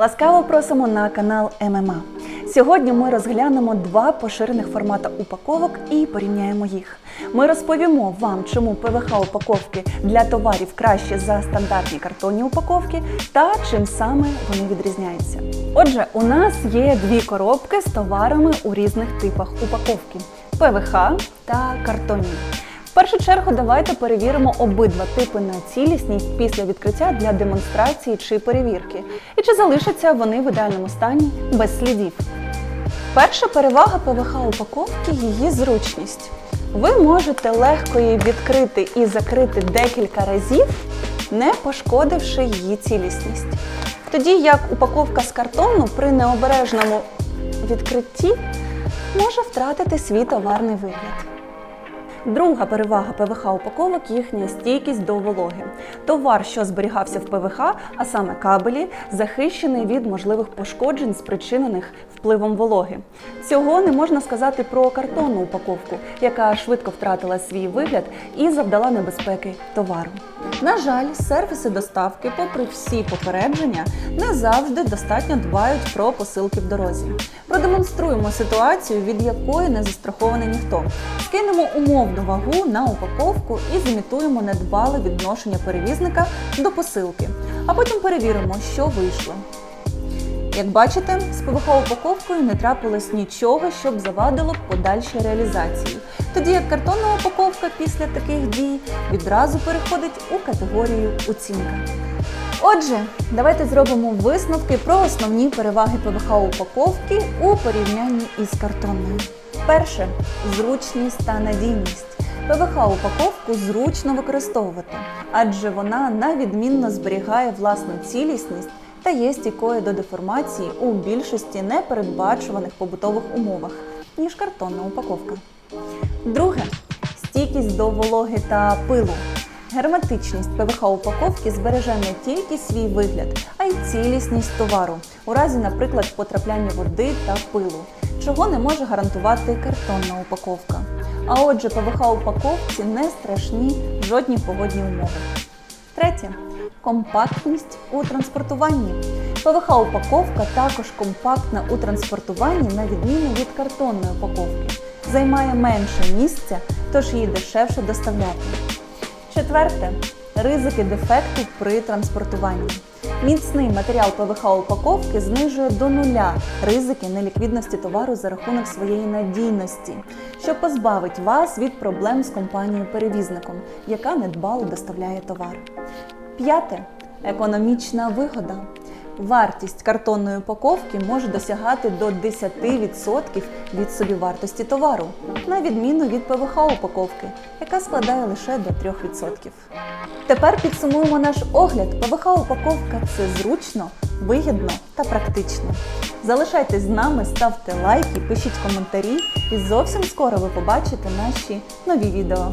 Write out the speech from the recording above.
Ласкаво просимо на канал ММА. Сьогодні ми розглянемо два поширених формати упаковок і порівняємо їх. Ми розповімо вам, чому ПВХ упаковки для товарів краще за стандартні картонні упаковки та чим саме вони відрізняються. Отже, у нас є дві коробки з товарами у різних типах упаковки: ПВХ та картонні. Першу чергу давайте перевіримо обидва типи на цілісність після відкриття для демонстрації чи перевірки, і чи залишаться вони в ідеальному стані без слідів. Перша перевага ПВХ упаковки її зручність. Ви можете легко її відкрити і закрити декілька разів, не пошкодивши її цілісність. Тоді як упаковка з картону при необережному відкритті може втратити свій товарний вигляд. Друга перевага ПВХ упаковок їхня стійкість до вологи. Товар, що зберігався в ПВХ, а саме кабелі, захищений від можливих пошкоджень, спричинених впливом вологи. Цього не можна сказати про картонну упаковку, яка швидко втратила свій вигляд і завдала небезпеки товару. На жаль, сервіси доставки, попри всі попередження, не завжди достатньо дбають про посилки в дорозі. Продемонструємо ситуацію, від якої не застрахований ніхто. Скинемо вагу на упаковку і зімітуємо недбале відношення перевізника до посилки, а потім перевіримо, що вийшло. Як бачите, з ПВХ упаковкою не трапилось нічого, щоб завадило подальшій реалізації. Тоді як картонна упаковка після таких дій відразу переходить у категорію оцінка. Отже, давайте зробимо висновки про основні переваги ПВХ упаковки у порівнянні із картонною. Перше зручність та надійність. ПВХ упаковку зручно використовувати, адже вона навідмінно зберігає власну цілісність та є стійкою до деформації у більшості непередбачуваних побутових умовах, ніж картонна упаковка. Друге стійкість до вологи та пилу. Герметичність ПВХ упаковки збереже не тільки свій вигляд, а й цілісність товару у разі, наприклад, потрапляння води та пилу, чого не може гарантувати картонна упаковка. А отже, ПВХ упаковці не страшні жодні погодні умови. Третє компактність у транспортуванні. ПВХ упаковка також компактна у транспортуванні на відміну від картонної упаковки. Займає менше місця, тож її дешевше доставляти. Четверте ризики дефекту при транспортуванні. Міцний матеріал ПВХ упаковки знижує до нуля ризики неліквідності товару за рахунок своєї надійності, що позбавить вас від проблем з компанією-перевізником, яка недбало доставляє товар. П'яте економічна вигода. Вартість картонної упаковки може досягати до 10% від собівартості товару, на відміну від ПВХ упаковки, яка складає лише до 3%. Тепер підсумуємо наш огляд. ПВХ упаковка це зручно, вигідно та практично. Залишайтесь з нами, ставте лайки, пишіть коментарі, і зовсім скоро ви побачите наші нові відео.